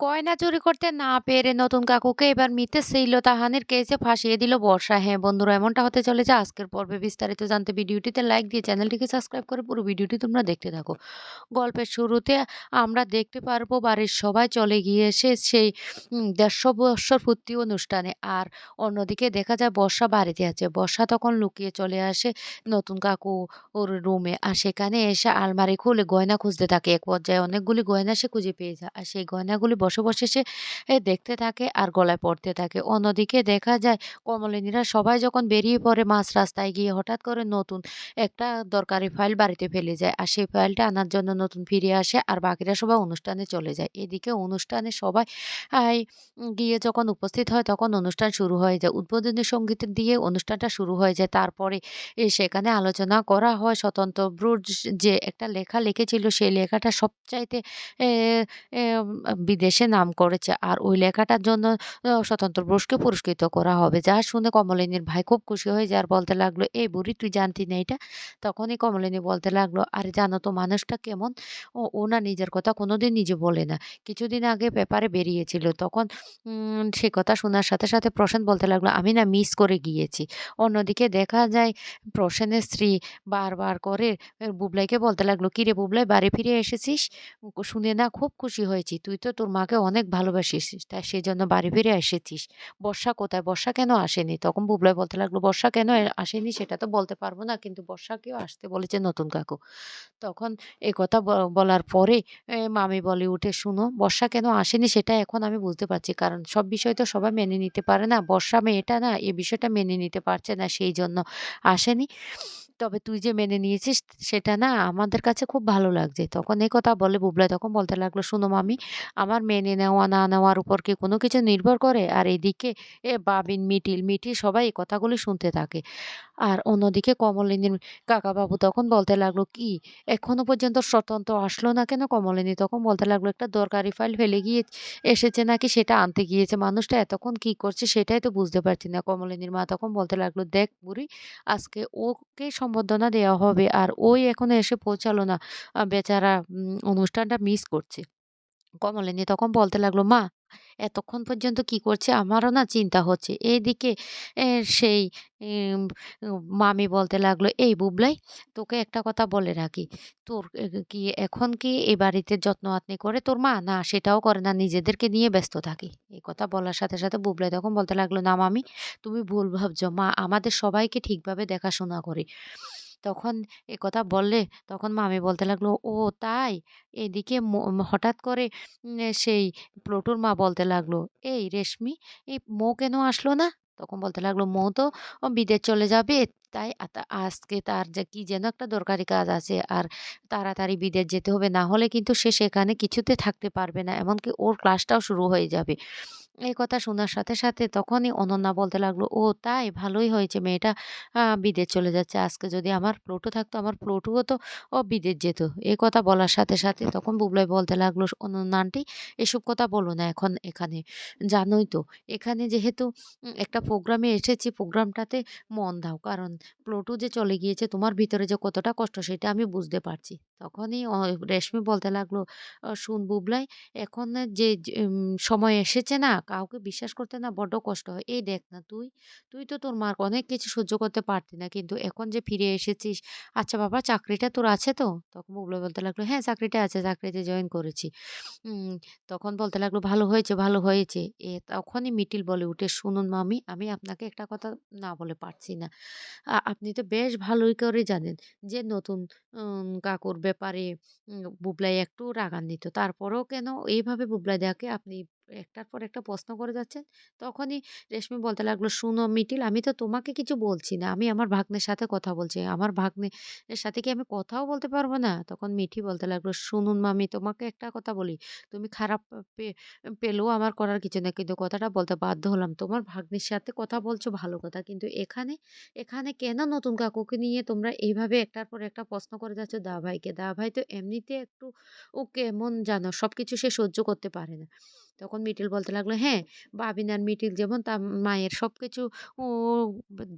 গয়না চুরি করতে না পেরে নতুন কাকুকে এবার মিথ্যে শ্লীলতাহানির কেসে ফাঁসিয়ে দিল বর্ষা। হ্যাঁ বন্ধুরা, এমনটা হতে চলেছে আজকের পর্বে বিস্তারিত জানতে ভিডিওটিতে লাইক দিয়ে চ্যানেলটিকে সাবস্ক্রাইব করে পুরো ভিডিওটি তোমরা দেখতে থাকো। গল্পের শুরুতে আমরা দেখতে পারব, বাড়ির সবাই চলে গিয়েছে সেই দেড়শো বৎসর ফুর্তি অনুষ্ঠানে। আর অন্যদিকে দেখা যায়, বর্ষা বাড়িতে আছে। বর্ষা তখন লুকিয়ে চলে আসে নতুন কাকু ওর রুমে। আর সেখানে এসে আলমারি খুলে গয়না খুঁজতে থাকে। এক পর্যায়ে অনেকগুলি গয়না সে খুঁজে পেয়ে যায়। আর সেই গয়নাগুলি বসে, বসে সে দেখতে থাকে আর গলায় পড়তে থাকে। অন্যদিকে দেখা যায় কমলিনীরা সবাই যখন বেরিয়ে পড়ে মাঝ রাস্তায় গিয়ে হঠাৎ করে নতুন একটা দরকারি ফাইল বাড়িতে ফেলে যায়। আর সেই ফাইলটা আনার জন্য নতুন ফিরে আসে আর বাকিরা সবাই অনুষ্ঠানে চলে যায়। এদিকে অনুষ্ঠানে সবাই গিয়ে যখন উপস্থিত হয় তখন অনুষ্ঠান শুরু হয়ে যায়। উদ্বোধনী সংগীত দিয়ে অনুষ্ঠানটা শুরু হয়ে যায়। তারপরে সেখানে আলোচনা করা হয় স্বতন্ত্র ব্রুজ যে একটা লেখা লিখেছিল সেই লেখাটা সবচাইতে এ নাম করেছে। আর ওই লেখাটার জন্য স্বতন্ত্র পুরস্কে পুরস্কৃত করা হবে। যা শুনে কমলিনীর ভাই খুব খুশি হয়ে যায় আর বলতে লাগল, "এই বুড়ি তুই জানতি না এটা?" তখনই কমলিনী বলতে লাগল, "আরে জানো তো মানুষটা কেমন? ও ও না নিজের কথা কোনোদিন নিজে বলে না। কিছুদিন আগে পেপারে বেরিয়েছিল। তখন সে কথা শোনার সাথে, সাথে প্রসেন বলতে লাগল, "আমি না মিস করে গিয়েছি।" অন্যদিকে দেখা যায় প্রসেনের স্ত্রী বারবার করে বুবলাইকে বলতে লাগল, "কিরে বুবলাই বাড়ি ফিরে এসেছিস? শুনে না খুব খুশি হয়েছি। তুই তো তোর মাকে অনেক ভালোবাসিস। তাই সেই জন্য বাড়ি ফিরে এসেছিস। বর্ষা কোথায়? বর্ষা কেন আসেনি?" তখন বুবলাই বলতে লাগল, "বর্ষা কেন আসেনি সেটা তো বলতে পারব না। কিন্তু বর্ষাকেও আসতে বলেছে নতুন কাকু।" তখন এই কথা বলার পরে মামি বলে উঠে, "শুনো, বর্ষা কেন আসেনি সেটা এখন আমি বুঝতে পারছি। কারণ সব বিষয় তো সবাই মেনে নিতে পারে না। বর্ষা মেয়েটা না এই বিষয়টা মেনে নিতে পারছে না সেই জন্য আসেনি। তবে তুই যে মেনে নিয়েছিস সেটা না আমাদের কাছে খুব ভালো লাগছে।" তখন এই কথা বলে বুবলা তখন বলতে লাগল, শুনো মামি, আমার মেনে নেওয়া না নেওয়ার উপর কি কোনো কিছু নির্ভর করে?" আর এদিকে এ বাবিন, মিটিল, মিটি সবাই এই কথাগুলি শুনতে থাকে। আর অন্যদিকে কমলিনীর কাকাবাবু তখন বলতে লাগল, "কি এখনও পর্যন্ত স্বতন্ত্র আসলো না কেন?" কমলিনী তখন বলতে লাগল, "একটা দরকারি ফাইল ফেলে গিয়ে এসেছে নাকি সেটা আনতে গিয়েছে। মানুষটা এতক্ষণ কি করছে সেটাই তো বুঝতে পারছি না।" কমলিনীর মা তখন বলতে লাগল, "দেখ বুড়ি, আজকে ওকে সম্বর্ধনা দেওয়া হবে আর ওই এখনও এসে পৌঁছালো না। বেচারা অনুষ্ঠানটা মিস করছে।" কমলিনী তখন বলতে লাগল, "মা, এতক্ষণ পর্যন্ত কি করছে আমারও না চিন্তা হচ্ছে।" এইদিকে সেই মামি বলতে লাগল, "এই বুবলাই, তোকে একটা কথা বলে রাখি। তোর কি এখন কি এই বাড়িতে যত্ন-আত্নি করে তোর মা? না সেটাও করে না, নিজেদেরকে নিয়ে ব্যস্ত থাকি এই কথা বলার সাথে, সাথে বুবলাই তখন বলতে লাগল, "না মামি, তুমি ভুল ভাবছ। মা আমাদের সবাইকে ঠিকভাবে দেখাশোনা করে।" তখন এ কথা বললে তখন মামি বলতে লাগল, "ও তাই?" এদিকে হঠাৎ করে সেই প্লটুর মা বলতে লাগল, "এই রেশমি, এই মো কেন আসলো না?" তখন বলতে লাগল, মো তো বিদেশ চলে যাবে। তাই আজকে তার যে কি যেন একটা দরকারি কাজ আছে। আর তাড়াতাড়ি বিদেশ যেতে হবে। না হলে কিন্তু সে সেখানে কিছুতে থাকতে পারবে না। এমনকি ওর ক্লাসটাও শুরু হয়ে যাবে।" এই কথা শোনার সাথে, সাথে তখনই অনন্যা বলতে লাগল, "ও তাই? ভালোই হয়েছে মেয়েটা বিদেশ চলে যাচ্ছে। আজকে যদি আমার প্লটু থাকতো, আমার প্লটুও তো ও বিদেশ যেত।" এই কথা বলার সাথে, সাথে তখন বুবলাই বলতে লাগল, "অনন্যা আন্টি, এসব কথা বলো না এখন এখানে। জানোই তো এখানে যেহেতু একটা প্রোগ্রামে এসেছি, প্রোগ্রামটাতে মন দাও। কারণ প্লটু যে চলে গিয়েছে তোমার ভিতরে যে কতটা কষ্ট সেটা আমি বুঝতে পারছি।" তখনই রেশমি বলতে লাগল, শুন বুবলাই, এখন যে সময় এসেছে না, কাউকে বিশ্বাস করতে না বড্ড কষ্ট হয়। এই দেখ না তুই, তুই তো তোর মার অনেক কিছু সহ্য করতে পারতি না। কিন্তু এখন যে ফিরে এসেছিস, আচ্ছা বাবা চাকরিটা তোর আছে তো?" তখন বুবলাই বলতে লাগল, "হ্যাঁ, চাকরিটা আছে। চাকরিতে জয়েন করেছি।" তখন বলতে লাগল, "ভালো হয়েছে, ভালো হয়েছে।" এ তখনই মিটিল বলে উঠে, "শুনুন মামি, আমি আপনাকে একটা কথা না বলে পারছি না। আপনি তো বেশ ভালোই করে জানেন যে নতুন কাকুর ব্যাপারে বুবলাই একটু রাগান্বিত। তারপরেও কেন এইভাবে বুবলাই দাকে আপনি একটার পর একটা প্রশ্ন করে যাচ্ছেন?" তখনই রেশমি বলতে লাগল, "শুনো মিটিল, আমি তো তোমাকে কিছু বলছি না। আমি আমার ভাগ্নের সাথে কথা বলছি। আমার ভাগ্নের সাথে কি আমি কথাও বলতে পারব না?" তখন মিঠি বলতে লাগল, "শুনুন মামি, তোমাকে একটা কথা বলি। তুমি খারাপ পেলেও আমার করার কিছু না কিন্তু কথাটা বলতে বাধ্য হলাম। তোমার ভাগ্নির সাথে কথা বলছো ভালো কথা। কিন্তু এখানে, এখানে কেন নতুন কাকুকে নিয়ে তোমরা এইভাবে একটার পর একটা প্রশ্ন করে যাচ্ছ দা ভাইকে দা ভাই তো এমনিতে একটু ও কেমন জানো সব কিছু সে সহ্য করতে পারে না।" তখন মিটিল বলতে লাগল, "হ্যাঁ, বাবিন আর মিটিল যেমন তার মায়ের সব কিছু ও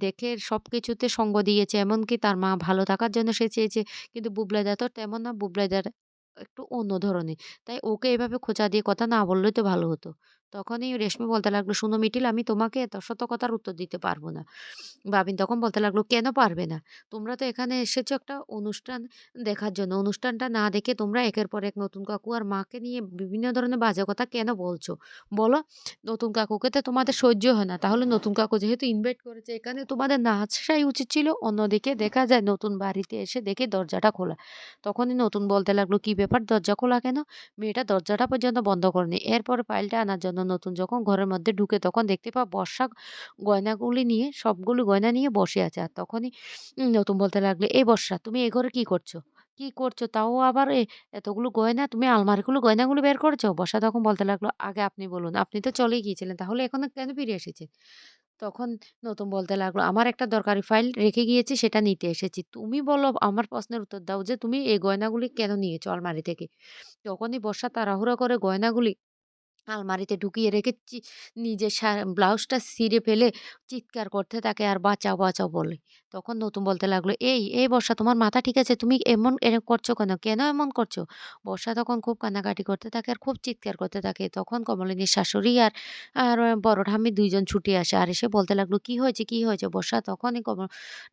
দেখে সব কিছুতে সঙ্গ দিয়েছে। এমনকি তার মা ভালো থাকার জন্য সে চেয়েছে। কিন্তু বুবলাইদা তো তেমন না। বুবলাইদার একটু অন্য ধরনের। তাই ওকে এভাবে খোঁচা দিয়ে কথা না বললেই তো ভালো হতো। তখনই রেশমি বলতে লাগল, শুনো মিঠিল আমি তোমাকে এত শত কথার উত্তর দিতে পারব না।" বাবিন তখন বলতে লাগল, "কেন পারবে না? তোমরা তো এখানে এসেছ একটা অনুষ্ঠান দেখার জন্য। অনুষ্ঠানটা না দেখে তোমরা একের পর এক নতুন কাকু আর মাকে নিয়ে বিভিন্ন ধরনের বাজে কথা কেন বলছো? বলো? নতুন কাকুকে তো তোমাদের সহ্য হয় না। তাহলে নতুন কাকু যেহেতু ইনভাইট করেছে এখানে তোমাদের না আসাই উচিত ছিল। অন্যদিকে দেখা যায় নতুন বাড়িতে এসে দেখে দরজাটা খোলা। তখনই নতুন বলতে লাগল, "কি ব্যাপার দরজা খোলা কেন?" মেয়েটা দরজাটা পর্যন্ত বন্ধ করেনি। এরপর ফাইলটা আনার জন্য নতুন যখন ঘরের মধ্যে ঢুকে তখন দেখতে পায় বর্ষা গয়নাগুলি নিয়ে সবগুলো গয়না নিয়ে বসে আছে। আর তখনই নতুন বলতে লাগলে "এই বর্ষা তুমি এ ঘরে কি করছ? কি করছ? তাও আবার এতগুলো গয়না তুমি আলমারিগুলো গয়নাগুলো বের করেছ?" বর্ষা তখন বলতে লাগল, "আগে আপনি বলুন। আপনি তো চলেই গিয়েছিলেন। তাহলে এখনও কেন ফিরে এসেছেন?" তখন নতুন বলতে লাগল, "আমার একটা দরকারি ফাইল রেখে গিয়েছি সেটা নিতে এসেছি। তুমি বলো আমার প্রশ্নের উত্তর দাও যে তুমি এই গয়নাগুলি কেন নিয়েছো আলমারি থেকে?" তখনই বর্ষা তাড়াহুড়া করে গয়নাগুলি আলমারিতে ঢুকিয়ে রেখেছি নিজের ব্লাউজটা ছিঁড়ে ফেলে চিৎকার করতে থাকে আর বাঁচাও, বাঁচাও বলে। তখন নতুন বলতে লাগল, "এই, এই বর্ষা তোমার মাথা ঠিক আছে? তুমি এমন এরম করছ কেন? কেন এমন করছ?" বর্ষা তখন খুব কান্নাকাটি করতে থাকে আর খুব চিৎকার করতে থাকে। তখন কমলিনীর শাশুড়ি আর আর বড় ঠাম্মি ২ জন ছুটে আসে। আর এসে বলতে লাগল, "কি হয়েছে, কি হয়েছে?" বর্ষা তখনই কম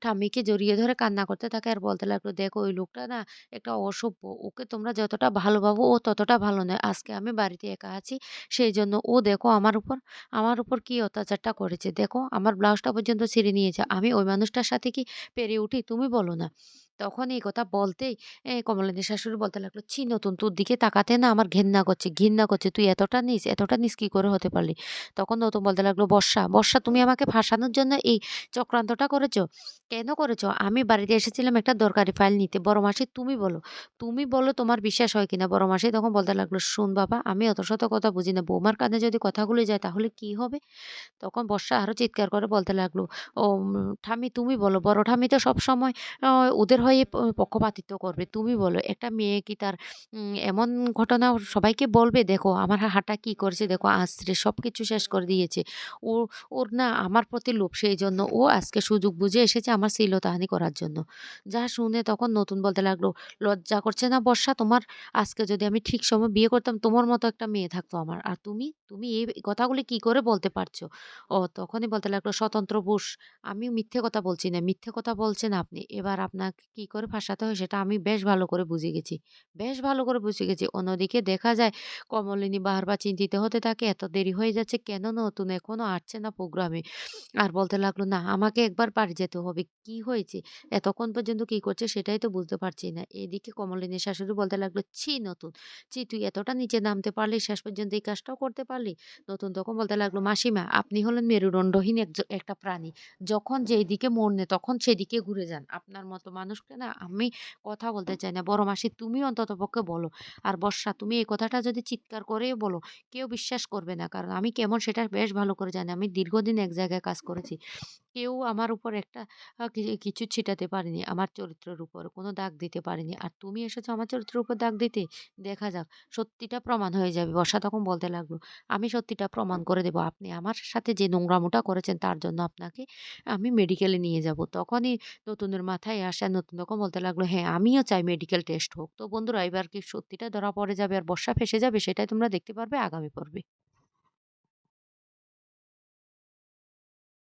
ঠাম্মিকে জড়িয়ে ধরে কান্না করতে থাকে আর বলতে লাগল, "দেখো ওই লোকটা না একটা অসভ্য। ওকে তোমরা যতটা ভালো ভাবো ও ততটা ভালো নয়। আজকে আমি বাড়িতে একা আছি সেইজন্য ও দেখো আমার উপর আমার উপর কি অত্যাচারটা করেছে। দেখো আমার ব্লাউজটা পর্যন্ত ছিঁড়ে নিয়েছে। আমি ওই মানুষটার সাথে কি পেরে উঠি? তুমি বলো না। তখন এই কথা বলতেই কমলিনীর শাশুড়ি বলতে লাগল, "ছি নতুন তোর দিকে তাকাতে না আমার ঘেন্না করছে, ঘৃণা করছে। তুই এতটা নিস এতটা নিস কি করে হতে পারলি?" তখন নতুন বলতে লাগল, "বর্ষা, বর্ষা তুমি আমাকে ফাঁসানোর জন্য এই চক্রান্তটা করেছ? কেন করেছ? আমি বাড়িতে এসেছিলাম একটা দরকারি ফাইল নিতে। বড় মাসি তুমি বলো। তুমি বলো তোমার বিশ্বাস হয় কিনা?" বড় মাসি তখন বলতে লাগল, "শোন বাবা আমি অত শত কথা বুঝি না। বৌমার কানে যদি কথাগুলো যায় তাহলে কি হবে?" তখন বর্ষা আরও চিৎকার করে বলতে লাগল, "ও ঠামি তুমি বলো। বড় ঠামি তো সবসময় ওদের হয়ে প পক্ষপাতিত্ব করবে। তুমি বলো একটা মেয়ে কি তার এমন ঘটনা সবাইকে বলবে? দেখো আমার হাঁটা কি করেছে দেখো আশ্রে সব কিছু শেষ করে দিয়েছে। ও ওর না আমার প্রতি লোভ সেই জন্য ও আজকে সুযোগ বুঝে এসেছে আমার শ্লীলতাহানি করার জন্য।" যা শুনে তখন নতুন বলতে লাগল, "লজ্জা করছে না বর্ষা তোমার? আজকে যদি আমি ঠিক সময় বিয়ে করতাম তোমার মতো একটা মেয়ে থাকতো আমার। আর তুমি? তুমি এই কথাগুলি কি করে বলতে পারছ?" ও তখনই বলতে লাগল, "স্বতন্ত্র পুরুষ আমি মিথ্যে কথা বলছি না। মিথ্যে কথা বলছেন আপনি। এবার আপনাকে কি করে ফাঁসাতে হয় সেটা আমি বেশ ভালো করে বুঝে গেছি। বেশ ভালো করে বুঝে গেছি।" অন্যদিকে দেখা যায় কমলিনী বারবার চিন্তিত হতে থাকে, "এত দেরি হয়ে যাচ্ছে কেন নতুন এখনও আসছে না প্রোগ্রামে?" আর বলতে লাগল, "না আমাকে একবার বাড়ি যেতে হবে। কি হয়েছে? এতক্ষণ পর্যন্ত কি করছে সেটাই তো বুঝতে পারছি না।" এদিকে কমলিনীর শাশুড়ি বলতে লাগল, "ছি নতুন, ছি তুই এতটা নিচে নামতে পারলি, শেষ পর্যন্ত এই কাজটাও করতে পারলি?" নতুন তখন বলতে লাগল, "মাসিমা আপনি হলেন মেরুদণ্ডহীন একটা প্রাণী। যখন যেইদিকে মন নেয় তখন সেদিকে ঘুরে যান। আপনার মতো মানুষকে না আমি কথা বলতে চাই না। বড় মাসি তুমি অন্তত পক্ষে বলো। আর বর্ষা তুমি এই কথাটা যদি চিৎকার করে বলো, কেউ বিশ্বাস করবে না। কারণ আমি কেমন সেটা বেশ ভালো করে জানি। আমি দীর্ঘদিন এক জায়গায় কাজ করেছি। কেউ আমার উপর একটা কিছু ছিটাতে পারেনি আমার চরিত্রের উপর। কোনো দাগ দিতে পারেনি। আর তুমি এসেছ আমার চরিত্রের উপর দাগ দিতে? দেখা যাক সত্যিটা প্রমাণ হয়ে যাবে।" বর্ষা তখন বলতে লাগল, "আমি সত্যিটা প্রমাণ করে দেব। আপনি আমার সাথে যে নোংরামোটা করেছেন তার জন্য আপনাকে আমি মেডিকেলে নিয়ে যাব।" তখনই নতুনের মাথায় আসে নতুন তখন বলতে লাগল, "হ্যাঁ, আমিও চাই মেডিকেল টেস্ট হোক।" তো বন্ধুরা এবার কি সত্যিটা ধরা পড়ে যাবে আর বর্ষা ফেঁসে যাবে সেটাই তোমরা দেখতে পারবে আগামী পর্বে।